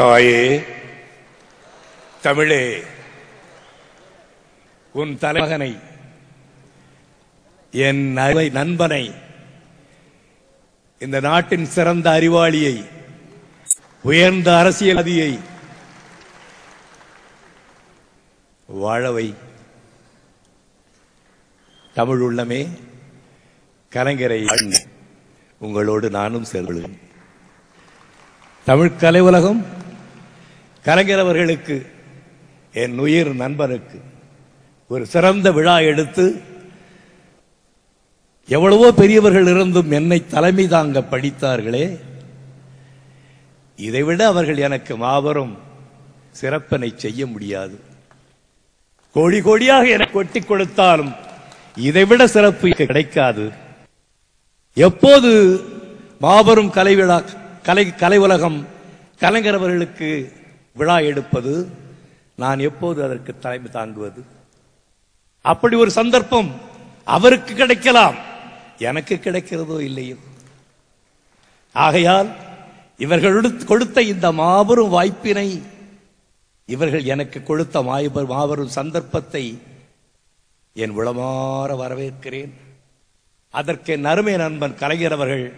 தாயே தமிழே உன் தலைமகனை என் அருமை நண்பனை இந்த நாட்டின் சிறந்த அறிவாளியை உயர்ந்த அரசியல்வாதியை வாழவை தமிழ் உள்ளமே கலைஞரை உங்களோடு நானும் செல்வேன் தமிழ் கலை உலகம் கலைஞர்வர்களுக்கு என் உயிர் நண்பருக்கு ஒரு சிறந்த விழா எடுத்து எவ்வளவோ பெரியவர்கள் இருந்தும் என்னை தலைமை தாங்க படித்தார்களே இதைவிட அவர்கள் எனக்கு மாபெரும் சிறப்பனை செய்ய முடியாது. கோடி கோடியாக எனக்கு கொட்டி கொடுத்தாலும் இதைவிட சிறப்பு கிடைக்காது. எப்போது மாபெரும் கலை விழா கலை கலை உலகம் கலைஞரவர்களுக்கு விழா எடுப்பது நான் எப்போது அதற்கு தலைமை தாங்குவது? அப்படி ஒரு சந்தர்ப்பம் அவருக்கு கிடைக்கலாம். எனக்கு கிடைக்கிறதோ இல்லையோ? ஆகையால் இவர்கள் கொடுத்த இந்த மாபெரும் வாய்ப்பினை இவர்கள் எனக்கு கொடுத்த மாபெரும் மாபெரும் சந்தர்ப்பத்தை என் உளமாற வரவேற்கிறேன். அதற்கு நறுமை நண்பன் கலைஞர் அவர்கள்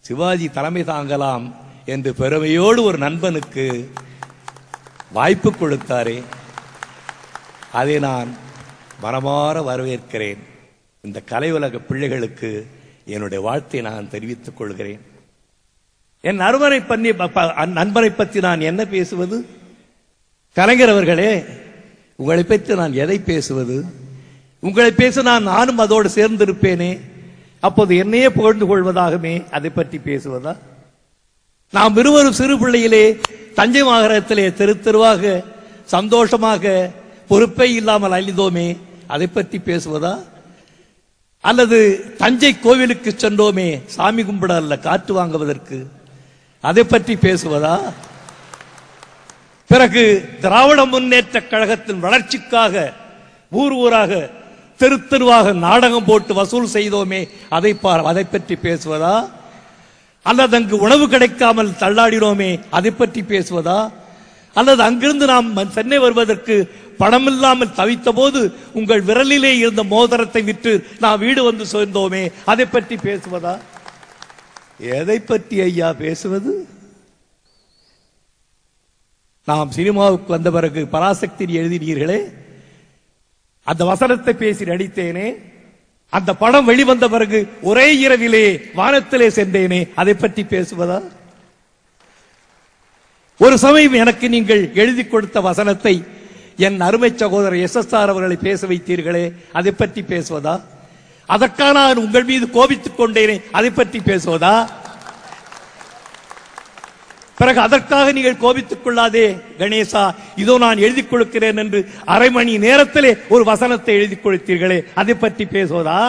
சிவாஜி தலைமை தாங்கலாம் என்று பெருமையோடு ஒரு நண்பனுக்கு வாய்ப்பு கொடுத்தாரே. அதை நான் மனமாற வரவேற்கிறேன். இந்த கலை உலக பிள்ளைகளுக்கு என்னுடைய வாழ்த்தை நான் தெரிவித்துக் கொள்கிறேன். என் அருமனை பண்ணி நண்பரை பற்றி நான் என்ன பேசுவது? கலைஞர் அவர்களே உங்களை பற்றி நான் எதை பேசுவது? உங்களை பேச நான் நானும் அதோடு சேர்ந்திருப்பேனே. அப்போது என்னையே புகழ்ந்து கொள்வதாகவே அதை பற்றி பேசுவதா? நாம் இருவரும் சிறு பிள்ளையிலே தஞ்சை மாநகரத்திலே தெரு தெருவாக சந்தோஷமாக பொறுப்பே இல்லாமல் அழிந்தோமே. அதை பற்றி பேசுவதா? அல்லது தஞ்சை கோவிலுக்கு சென்றோமே சாமி கும்பிட அல்ல காற்று வாங்குவதற்கு? அதை பற்றி பேசுவதா? பிறகு திராவிட முன்னேற்ற கழகத்தின் வளர்ச்சிக்காக ஊர் ஊராக தெரு தெருவாக நாடகம் போட்டு வசூல் செய்தோமே அதை அதை பற்றி பேசுவதா? அல்லது அங்கு உணவு கிடைக்காமல் தள்ளாடினோமே அதை பற்றி பேசுவதா? அல்லது அங்கிருந்து நாம் சென்னை வருவதற்கு பணம் இல்லாமல் தவித்த போது உங்கள் விரலிலே இருந்த மோதிரத்தை விற்று நான் வீடு வந்து சேர்ந்தோமே அதை பற்றி பேசுவதா? எதை பற்றி ஐயா பேசுவது? நாம் சினிமாவுக்கு வந்த பிறகு பராசக்தி எழுதினீர்களே அந்த வசனத்தை பேசி நடித்தேனே அந்த படம் வெளிவந்த பிறகு ஒரே இரவிலே வானத்திலே சென்றேனே அதை பற்றி பேசுவதா? ஒரு சமயம் எனக்கு நீங்கள் எழுதி கொடுத்த வசனத்தை என் அருமை சகோதரர் எஸ் எஸ் ஆர் அவர்களை பேச வைத்தீர்களே அதை பற்றி பேசுவதா? அதற்கான நான் உங்கள் மீது கோபித்துக் கொண்டேனே அதை பற்றி பேசுவதா? பிறகு அதற்காக நீங்கள் கோபித்துக் கொள்ளாதே கணேசா. இதோ நான் எழுதி கொடுக்கிறேன் என்று அரை மணி நேரத்திலே ஒரு வசனத்தை எழுதி கொடுத்தீர்களே அதை பற்றி பேசுவதா?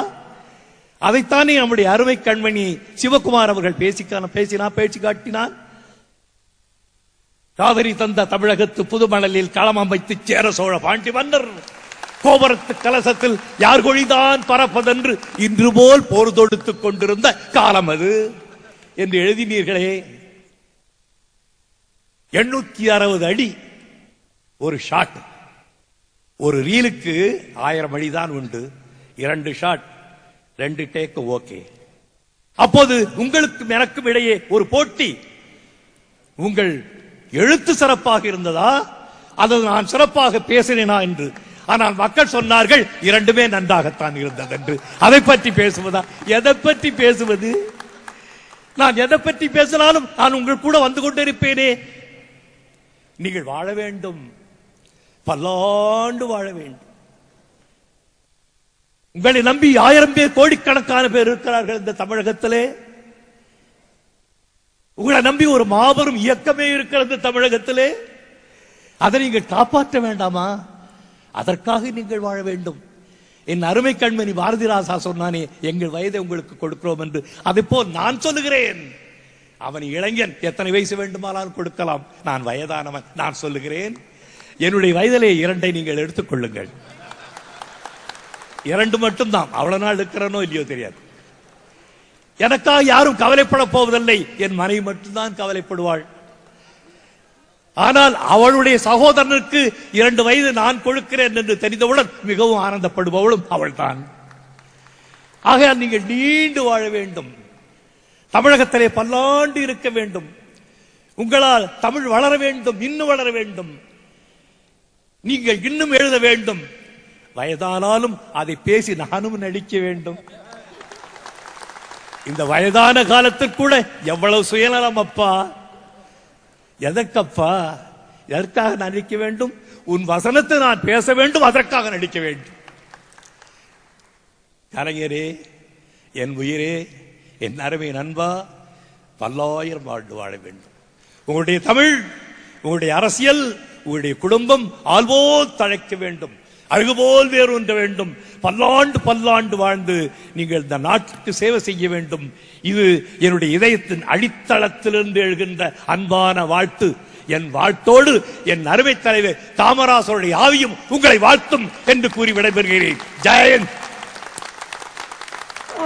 அதைத்தானே நம்முடைய அருமை கண்மணி சிவகுமார் அவர்கள் பேசிக்கான பேசினா பேச்சு காட்டினார். காவிரி தந்த தமிழகத்து புதுமணலில் களம் அமைத்து சேர சோழ பாண்டி மன்னர் கோபுரத்து கலசத்தில் யார் கொழிதான் பறப்பதென்று இன்று போல் போர் தொடுத்துக் கொண்டிருந்த காலம் அது. என்று எழுதினீர்களே. எண்ணூத்தி அறுபது அடி. ஒரு ஷாட் ஒரு ரீலுக்கு ஆயிரம் அடிதான் உண்டு. இரண்டு ஷாட் ரெண்டு டேக் ஓகே அப்போது உங்களுக்கும் எனக்கும் இடையே ஒரு போட்டி. உங்கள் எழுத்து சிறப்பாக இருந்ததா? அல்லது நான் சிறப்பாக பேசினேனா என்று. ஆனால் மக்கள் சொன்னார்கள் இரண்டுமே நன்றாகத்தான் இருந்தது என்று. அதை பற்றி பேசுவதா? எதை பற்றி பேசுவது? நான் எதை பற்றி பேசினாலும் நான் உங்கள் கூட வந்து கொண்டிருப்பேனே. நீங்கள் வாழ வேண்டும். பல்லாண்டு வாழ வேண்டும். உங்களை நம்பி ஆயிரம் பேர் கோடிக்கணக்கான பேர் இருக்கிறார்கள் இந்த தமிழகத்திலே. உங்களை நம்பி ஒரு மாபெரும் இயக்கமே இருக்கிறது தமிழகத்திலே. அதை நீங்கள் காப்பாற்ற வேண்டாமா? அதற்காக நீங்கள் வாழ வேண்டும். என் அருமை கண்மணி பாரதிராசா சொன்னானே எங்கள் வயதை உங்களுக்கு கொடுக்கிறோம் என்று. அதை போல் நான் சொல்லுகிறேன். அவன் இளைஞன். எத்தனை வயசு வேண்டுமானால் கொடுக்கலாம். நான் வயதானவன். நான் சொல்லுகிறேன். என்னுடைய வயதிலே இரண்டை நீங்கள் எடுத்துக்கொள்ளுங்கள் இரண்டு மட்டும்தான். அவ்வளவு நாள் இருக்கிறனோ இல்லையோ தெரியாது. எனக்காக யாரும் கவலைப்பட போவதில்லை. என் மனைவி மட்டும்தான் கவலைப்படுவாள். ஆனால் அவளுடைய சகோதரனுக்கு இரண்டு வயது நான் கொடுக்கிறேன் என்று தெரிந்தவுடன் மிகவும் ஆனந்தப்படுபவளும் அவள்தான். ஆகையால் நீங்கள் நீண்டு வாழ வேண்டும். தமிழகத்திலே பல்லாண்டு இருக்க வேண்டும். உங்களால் தமிழ் வளர வேண்டும் இன்னும் வளர வேண்டும். நீங்கள் இன்னும் எழுத வேண்டும். வயதானாலும் அதை பேசி நானும் நடிக்க வேண்டும். இந்த வயதான காலத்தில் கூட எவ்வளவு சுயநலம் அப்பா. எதற்கப்பா? எதற்காக நடிக்க வேண்டும்? உன் வசனத்தை நான் பேச வேண்டும் அதற்காக நடிக்க வேண்டும். கலைஞரே என் உயிரே என் அருமை நண்பா பல்லாயிரம் ஆண்டு வாழ வேண்டும். உங்களுடைய தமிழ் உங்களுடைய அரசியல் உங்களுடைய குடும்பம் ஆள்போல் தழைக்க வேண்டும். அழகு போல் வேண்டும். பல்லாண்டு பல்லாண்டு வாழ்ந்து நீங்கள் இந்த நாட்டுக்கு சேவை செய்ய வேண்டும். இது என்னுடைய இதயத்தின் அடித்தளத்திலிருந்து எழுகின்ற அன்பான வாழ்த்து. என் வாழ்த்தோடு என் அருமை தலைவர் தாமராசருடைய ஆவியும் உங்களை வாழ்த்தும் என்று கூறி விடைபெறுகிறேன். ஜெயந்த்